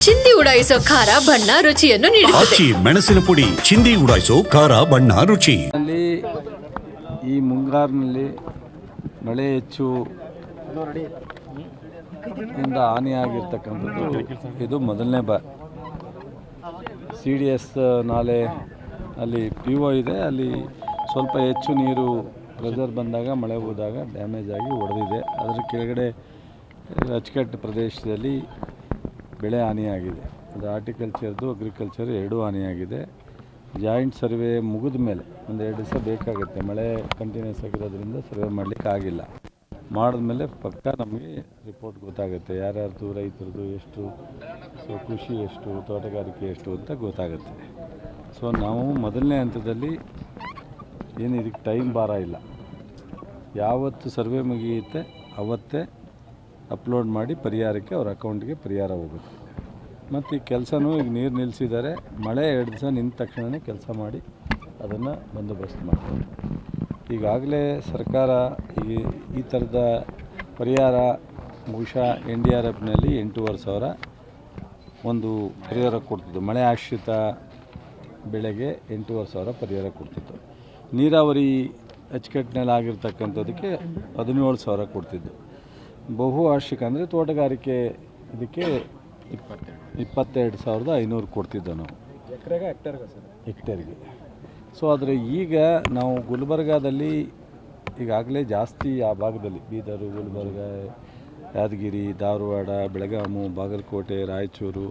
ಚಿಂದಿ ಉಡಾಯಿಸೋ ಖಾರ ಬಣ್ಣ ರುಚಿಯನ್ನು ನೀಡಿ ಆಚಿ ಮೆಣಸಿನ ಪುಡಿ ಚಿಂದಿ ಉಡಾಯಿಸೋ ಖಾರ ಬಣ್ಣ ರುಚಿ. ಅಲ್ಲಿ ಈ ಮುಂಗಾರಿನಲ್ಲಿ ಮಳೆ ಹೆಚ್ಚು ಇಂದ ಹಾನಿಯಾಗಿರ್ತಕ್ಕಂಥದ್ದು ಇದು ಮೊದಲನೇ ಬಾ ಸಿ ಡಿ ಎಸ್ ನಾಲೆ ಅಲ್ಲಿ ಪಿ ಒ ಇದೆ ಅಲ್ಲಿ ಸ್ವಲ್ಪ ಹೆಚ್ಚು ನೀರು ಪ್ರೆಷರ್ ಬಂದಾಗ ಮಳೆ ಹೋದಾಗ ಡ್ಯಾಮೇಜ್ ಆಗಿ ಒಡೆದಿದೆ. ಅದರ ಕೆಳಗಡೆ ಅಚ್ಚುಕಟ್ಟು ಪ್ರದೇಶದಲ್ಲಿ ಬೆಳೆ ಹಾನಿಯಾಗಿದೆ. ಅದು ಆರ್ಟಿಕಲ್ಚರ್ದು ಅಗ್ರಿಕಲ್ಚರ್ ಎರಡೂ ಹಾನಿಯಾಗಿದೆ. ಜಾಯಿಂಟ್ ಸರ್ವೆ ಮುಗಿದ ಮೇಲೆ ಒಂದು ಎರಡು ದಿವಸ ಬೇಕಾಗುತ್ತೆ. ಮಳೆ ಕಂಟಿನ್ಯೂಸ್ ಆಗಿರೋದ್ರಿಂದ ಸರ್ವೆ ಮಾಡಲಿಕ್ಕೆ ಆಗಿಲ್ಲ. ಮಾಡಿದ್ಮೇಲೆ ಪಕ್ಕ ನಮಗೆ ರಿಪೋರ್ಟ್ ಗೊತ್ತಾಗುತ್ತೆ. ಯಾರ್ಯಾರ್ದು ರೈತರದು ಎಷ್ಟು ಸೊ ಕೃಷಿ ಎಷ್ಟು, ತೋಟಗಾರಿಕೆ ಎಷ್ಟು ಅಂತ ಗೊತ್ತಾಗುತ್ತೆ. ಸೊ ನಾವು ಮೊದಲನೇ ಹಂತದಲ್ಲಿ ಏನು ಇದಕ್ಕೆ ಟೈಮ್ ಭಾರ ಇಲ್ಲ. ಯಾವತ್ತು ಸರ್ವೆ ಮುಗಿಯುತ್ತೆ, ಅವತ್ತೇ ಅಪ್ಲೋಡ್ ಮಾಡಿ ಪರಿಹಾರಕ್ಕೆ ಅವ್ರ ಅಕೌಂಟ್ಗೆ ಪರಿಹಾರ ಹೋಗುತ್ತೆ. ಮತ್ತು ಈ ಕೆಲಸನೂ ಈಗ ನೀರು ನಿಲ್ಲಿಸಿದ್ದಾರೆ ಮಳೆ ಎರಡು ದಿವಸ ನಿಂತ ತಕ್ಷಣವೇ ಕೆಲಸ ಮಾಡಿ ಅದನ್ನು ಬಂದೋಬಸ್ತ್ ಮಾಡ್ತಾರೆ. ಈಗಾಗಲೇ ಸರ್ಕಾರ ಈ ಈ ಥರದ ಪರಿಹಾರ ಬಹುಶಃ ಎನ್ ಡಿ ಆರ್ ಎಫ್ನಲ್ಲಿ ಎಂಟೂವರೆ ಸಾವಿರ ಒಂದು ಪರಿಹಾರ ಕೊಡ್ತಿದ್ದು ಮಳೆ ಆಶ್ರಿತ ಬೆಳೆಗೆ ಎಂಟೂವರೆ ಸಾವಿರ ಪರಿಹಾರ ಕೊಡ್ತಿತ್ತು. ನೀರಾವರಿ ಅಚ್ಚುಕಟ್ಟಿನಲ್ಲಿ ಆಗಿರ್ತಕ್ಕಂಥದ್ದಕ್ಕೆ ಹದಿನೇಳು ಸಾವಿರ ಕೊಡ್ತಿದ್ದು ಬಹು ವಾರ್ಷಿಕ ಅಂದರೆ ತೋಟಗಾರಿಕೆ ಇದಕ್ಕೆ ಇಪ್ಪತ್ತೆರಡು ಸಾವಿರದ ಐನೂರು ಕೊಡ್ತಿದ್ದೆ ನಾವು. ಹೆಕ್ಟೇರ್ಗೆ ಸೊ ಆದರೆ ಈಗ ನಾವು ಗುಲ್ಬರ್ಗಾದಲ್ಲಿ ಈಗಾಗಲೇ ಜಾಸ್ತಿ ಆ ಭಾಗದಲ್ಲಿ ಬೀದರು ಗುಲ್ಬರ್ಗ ಯಾದಗಿರಿ ಧಾರವಾಡ ಬೆಳಗಾಮು ಬಾಗಲಕೋಟೆ ರಾಯಚೂರು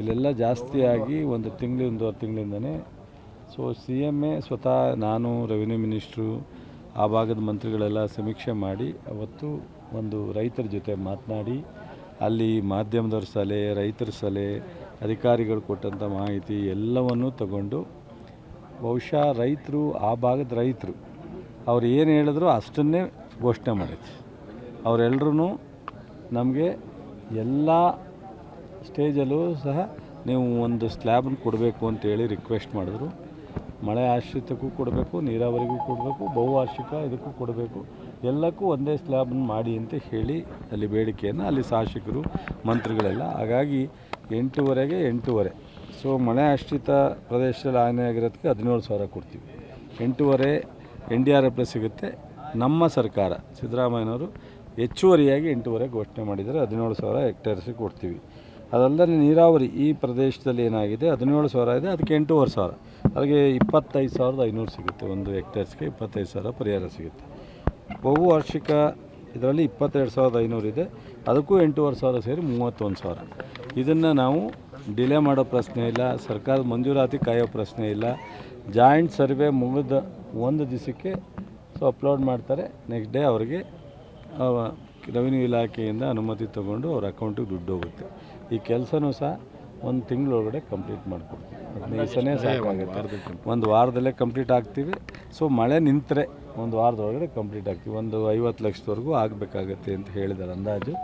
ಇಲ್ಲೆಲ್ಲ ಜಾಸ್ತಿಯಾಗಿ ಒಂದು ತಿಂಗಳು ಒಂದೂವರೆ ತಿಂಗಳಿಂದನೇ ಸೊ ಸಿ ಎಂ ಎ ಸ್ವತಃ ನಾನು ರೆವಿನ್ಯೂ ಮಿನಿಸ್ಟ್ರು ಆ ಭಾಗದ ಮಂತ್ರಿಗಳೆಲ್ಲ ಸಮೀಕ್ಷೆ ಮಾಡಿ ಅವತ್ತು ಒಂದು ರೈತರ ಜೊತೆ ಮಾತನಾಡಿ, ಅಲ್ಲಿ ಮಾಧ್ಯಮದವ್ರ ಸಲಹೆ, ರೈತರ ಸಲಹೆ, ಅಧಿಕಾರಿಗಳು ಕೊಟ್ಟಂಥ ಮಾಹಿತಿ ಎಲ್ಲವನ್ನೂ ತಗೊಂಡು ಬಹುಶಃ ರೈತರು, ಆ ಭಾಗದ ರೈತರು ಅವ್ರು ಏನು ಹೇಳಿದ್ರು ಅಷ್ಟನ್ನೇ ಘೋಷಣೆ ಮಾಡಿದ್ರು. ಅವರೆಲ್ಲರೂ ನಮಗೆ ಎಲ್ಲ ಸ್ಟೇಜಲ್ಲೂ ಸಹ ನೀವು ಒಂದು ಸ್ಲ್ಯಾಬನ್ನು ಕೊಡಬೇಕು ಅಂತೇಳಿ ರಿಕ್ವೆಸ್ಟ್ ಮಾಡಿದ್ರು. ಮಳೆ ಆಶ್ರಿತಕ್ಕೂ ಕೊಡಬೇಕು, ನೀರಾವರಿಗೂ ಕೊಡಬೇಕು ಬಹುವಾರ್ಷಿಕ ಇದಕ್ಕೂ ಕೊಡಬೇಕು. ಎಲ್ಲಕ್ಕೂ ಒಂದೇ ಸ್ಲ್ಯಾಬನ್ನು ಮಾಡಿ ಅಂತ ಹೇಳಿ ಅಲ್ಲಿ ಬೇಡಿಕೆಯನ್ನು ಅಲ್ಲಿ ಶಾಸಕರು, ಮಂತ್ರಿಗಳೆಲ್ಲ. ಹಾಗಾಗಿ ಎಂಟೂವರೆಗೆ ಎಂಟೂವರೆ. ಸೊ ಮಳೆ ಆಶ್ರಿತ ಪ್ರದೇಶದಲ್ಲಿ ಹಾನಿಯಾಗಿರೋದಕ್ಕೆ ಹದಿನೇಳು ಸಾವಿರ ಕೊಡ್ತೀವಿ. ಎಂಟೂವರೆ ಎನ್ ಡಿ ಆರ್ ಎಫ್ ಸಿಗುತ್ತೆ. ನಮ್ಮ ಸರ್ಕಾರ, ಸಿದ್ದರಾಮಯ್ಯನವರು ಹೆಚ್ಚುವರಿಯಾಗಿ ಎಂಟೂವರೆ ಘೋಷಣೆ ಮಾಡಿದ್ದಾರೆ. ಹದಿನೇಳು ಸಾವಿರ ಹೆಕ್ಟೇರ್ಸಿಗೆ ಕೊಡ್ತೀವಿ. ಅದಲ್ಲದೆ ನೀರಾವರಿ ಈ ಪ್ರದೇಶದಲ್ಲಿ ಏನಾಗಿದೆ? ಹದಿನೇಳು ಸಾವಿರ ಇದೆ. ಅದಕ್ಕೆ ಎಂಟೂವರೆ ಸಾವಿರ. ಅದಕ್ಕೆ ಇಪ್ಪತ್ತೈದು ಸಾವಿರದ ಐನೂರು ಸಿಗುತ್ತೆ. ಒಂದು ಹೆಕ್ಟೇರ್ಸ್ಗೆ ಇಪ್ಪತ್ತೈದು ಸಾವಿರ ಪರಿಹಾರ ಸಿಗುತ್ತೆ. ಬಹುವಾರ್ಷಿಕ ಇದರಲ್ಲಿ ಇಪ್ಪತ್ತೆರಡು ಸಾವಿರದ ಐನೂರು ಇದೆ. ಅದಕ್ಕೂ ಎಂಟೂವರೆ ಸಾವಿರ ಸೇರಿ ಮೂವತ್ತೊಂದು ಸಾವಿರ. ಇದನ್ನು ನಾವು ಡಿಲೇ ಮಾಡೋ ಪ್ರಶ್ನೆ ಇಲ್ಲ ಸರ್ಕಾರದ ಮಂಜೂರಾತಿ ಕಾಯೋ ಪ್ರಶ್ನೆ ಇಲ್ಲ. ಜಾಯಿಂಟ್ ಸರ್ವೆ ಮುಗಿದ ಒಂದು ದಿವಸಕ್ಕೆ ಸೊ ಅಪ್ಲೋಡ್ ಮಾಡ್ತಾರೆ. ನೆಕ್ಸ್ಟ್ ಡೇ ಅವರಿಗೆ ರೆವಿನ್ಯೂ ಇಲಾಖೆಯಿಂದ ಅನುಮತಿ ತೊಗೊಂಡು ಅವ್ರ ಅಕೌಂಟಿಗೆ ದುಡ್ಡು ಹೋಗುತ್ತೆ. ಈ ಕೆಲಸನೂ ಸಹ ಒಂದು ತಿಂಗಳೊಳಗಡೆ ಕಂಪ್ಲೀಟ್ ಮಾಡಿಕೊಡ್ತೀವಿ. ಹದಿನೈದು ಸಾಕಾಗುತ್ತೆ. ಒಂದು ವಾರದಲ್ಲೇ ಕಂಪ್ಲೀಟ್ ಆಗ್ತೀವಿ. ಸೊ ಮಳೆ ನಿಂತರೆ ಒಂದು ವಾರದೊಳಗಡೆ ಕಂಪ್ಲೀಟ್ ಆಗ್ತೀವಿ. ಒಂದು ಐವತ್ತು ಲಕ್ಷದವರೆಗೂ ಆಗಬೇಕಾಗತ್ತೆ ಅಂತ ಹೇಳಿದ್ದಾರೆ ಅಂದಾಜು.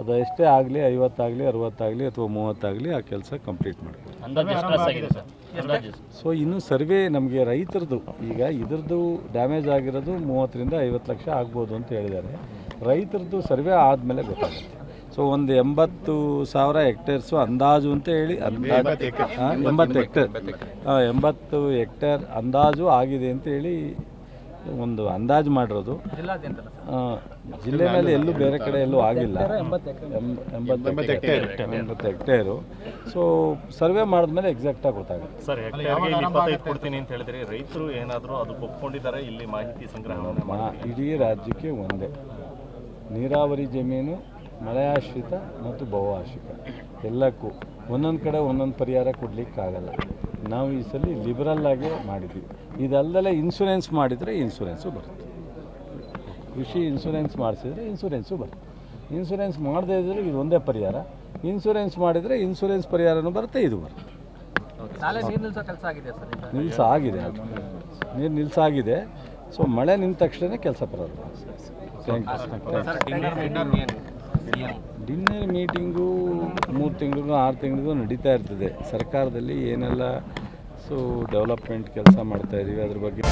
ಅದು ಎಷ್ಟೇ ಆಗಲಿ ಐವತ್ತಾಗಲಿ ಅರವತ್ತಾಗಲಿ ಅಥವಾ ಮೂವತ್ತಾಗಲಿ ಆ ಕೆಲಸ ಕಂಪ್ಲೀಟ್ ಮಾಡ್ತೀವಿ. ಅಂದಾಜು ಎಷ್ಟು ಆಗಿದೆ ಸರ್? ಅಂದಾಜು ಸೊ ಇನ್ನು ಸರ್ವೆ ನಮಗೆ ರೈತರದ್ದು ಈಗ ಇದ್ರದ್ದು ಡ್ಯಾಮೇಜ್ ಆಗಿರೋದು ಮೂವತ್ತರಿಂದ ಐವತ್ತು ಲಕ್ಷ ಆಗ್ಬೋದು ಅಂತ ಹೇಳಿದ್ದಾರೆ. ರೈತರದ್ದು ಸರ್ವೆ ಆದಮೇಲೆ ಗೊತ್ತಾಗುತ್ತೆ. ಸೊ ಒಂದು ಎಂಬತ್ತು ಸಾವಿರ ಹೆಕ್ಟೇರ್ಸು ಅಂದಾಜು ಅಂತ ಹೇಳಿ ಎಂಬತ್ತು ಹೆಕ್ಟೇರ್ ಹಾಂ, ಎಂಬತ್ತು ಹೆಕ್ಟೇರ್ ಅಂದಾಜು ಆಗಿದೆ ಅಂತ ಹೇಳಿ ಒಂದು ಅಂದಾಜು ಮಾಡಿರೋದು. ಜಿಲ್ಲೆಯಲ್ಲಿ ಜಿಲ್ಲೆನಲ್ಲಿ ಎಲ್ಲೂ ಬೇರೆ ಕಡೆ ಎಲ್ಲೂ ಆಗಿಲ್ಲ. ಎಂಬತ್ತು ಹೆಕ್ಟೇರ್ ಸೊ ಸರ್ವೆ ಮಾಡಿದ್ಮೇಲೆ ಎಕ್ಸಾಕ್ಟಾಗಿ ಗೊತ್ತಾಗುತ್ತೆ. ಸರ್ ಹೆಕ್ಟೇರ್ಗೆ ಇಲ್ಲಿ ಇಪ್ಪತ್ತೈದು ಕೊಡ್ತೀನಿ ಅಂತ ಹೇಳಿದ್ರೆ ರೈತರು ಏನಾದರೂ ಅದು ಒಪ್ಕೊಂಡಿದ್ದಾರೆ ಇಲ್ಲಿ ಮಾಹಿತಿ ಸಂಗ್ರಹಣೆ ಮಾಡಿ ಇಡೀ ರಾಜ್ಯಕ್ಕೆ ಒಂದೇ. ನೀರಾವರಿ ಜಮೀನು ಮಳೆಯಾಶ್ರಿತ ಮತ್ತು ಬಹುಆಶ್ರಿತ ಎಲ್ಲಕ್ಕೂ ಒಂದೊಂದು ಕಡೆ ಒಂದೊಂದು ಪರಿಹಾರ ಕೊಡಲಿಕ್ಕಾಗಲ್ಲ. ನಾವು ಈ ಸಲ ಲಿಬರಲ್ ಆಗಿ ಮಾಡಿದ್ದೀವಿ ಇದಲ್ಲದೆ ಇನ್ಶೂರೆನ್ಸ್ ಮಾಡಿದರೆ ಇನ್ಶೂರೆನ್ಸು ಬರುತ್ತೆ. ಕೃಷಿ ಇನ್ಶೂರೆನ್ಸ್ ಮಾಡಿಸಿದರೆ ಇನ್ಶೂರೆನ್ಸು ಬರುತ್ತೆ. ಇನ್ಶೂರೆನ್ಸ್ ಮಾಡದೇ ಇದ್ದರೆ ಇದು ಒಂದೇ ಪರಿಹಾರ. ಇನ್ಶೂರೆನ್ಸ್ ಮಾಡಿದರೆ ಇನ್ಶೂರೆನ್ಸ್ ಪರಿಹಾರನೂ ಬರುತ್ತೆ ಇದು ಬರುತ್ತೆ. ನಿಲ್ಸ ಆಗಿದೆ ನೀರು ನಿಲ್ಸಾಗಿದೆ. ಸೊ ಮಳೆ ನಿಂತ ತಕ್ಷಣ ಕೆಲಸ ಬರೋದು ಥ್ಯಾಂಕ್ ಯು ಡಿನ್ನರ್ ಮೀಟಿಂಗು ಮೂರು ತಿಂಗಳಿಗೂ, ಆರು ತಿಂಗಳಿಗೂ ನಡೀತಾ ಇರ್ತದೆ. ಸರ್ಕಾರದಲ್ಲಿ ಏನೆಲ್ಲ ಸೊ ಡೆವಲಪ್ಮೆಂಟ್ ಕೆಲಸ ಮಾಡ್ತಾ ಇದ್ದೀವಿ ಅದ್ರ ಬಗ್ಗೆ.